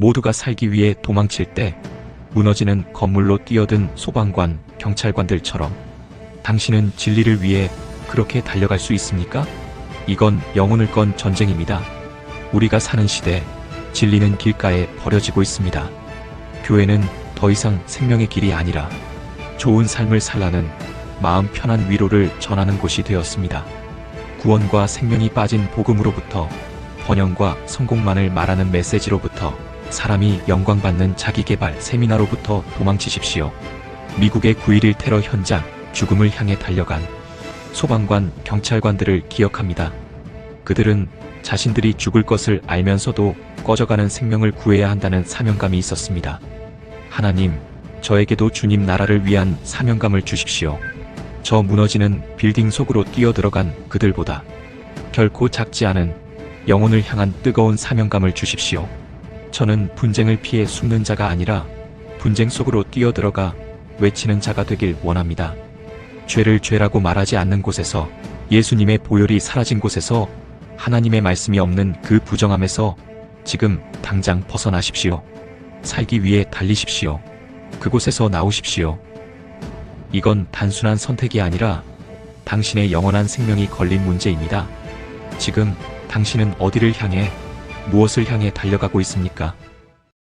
모두가 살기 위해 도망칠 때 무너지는 건물로 뛰어든 소방관, 경찰관들처럼 당신은 진리를 위해 그렇게 달려갈 수 있습니까? 이건 영혼을 건 전쟁입니다. 우리가 사는 시대, 진리는 길가에 버려지고 있습니다. 교회는 더 이상 생명의 길이 아니라 좋은 삶을 살라는 마음 편한 위로를 전하는 곳이 되었습니다. 구원과 생명이 빠진 복음으로부터 번영과 성공만을 말하는 메시지로부터 사람이 영광받는 자기개발 세미나로부터 도망치십시오. 미국의 9.11 테러 현장 죽음을 향해 달려간 소방관, 경찰관들을 기억합니다. 그들은 자신들이 죽을 것을 알면서도 꺼져가는 생명을 구해야 한다는 사명감이 있었습니다. 하나님, 저에게도 주님 나라를 위한 사명감을 주십시오. 저 무너지는 빌딩 속으로 뛰어들어간 그들보다 결코 작지 않은 영혼을 향한 뜨거운 사명감을 주십시오. 저는 분쟁을 피해 숨는 자가 아니라 분쟁 속으로 뛰어들어가 외치는 자가 되길 원합니다. 죄를 죄라고 말하지 않는 곳에서 예수님의 보혈이 사라진 곳에서 하나님의 말씀이 없는 그 부정함에서 지금 당장 벗어나십시오. 살기 위해 달리십시오. 그곳에서 나오십시오. 이건 단순한 선택이 아니라 당신의 영원한 생명이 걸린 문제입니다. 지금 당신은 어디를 향해 무엇을 향해 달려가고 있습니까?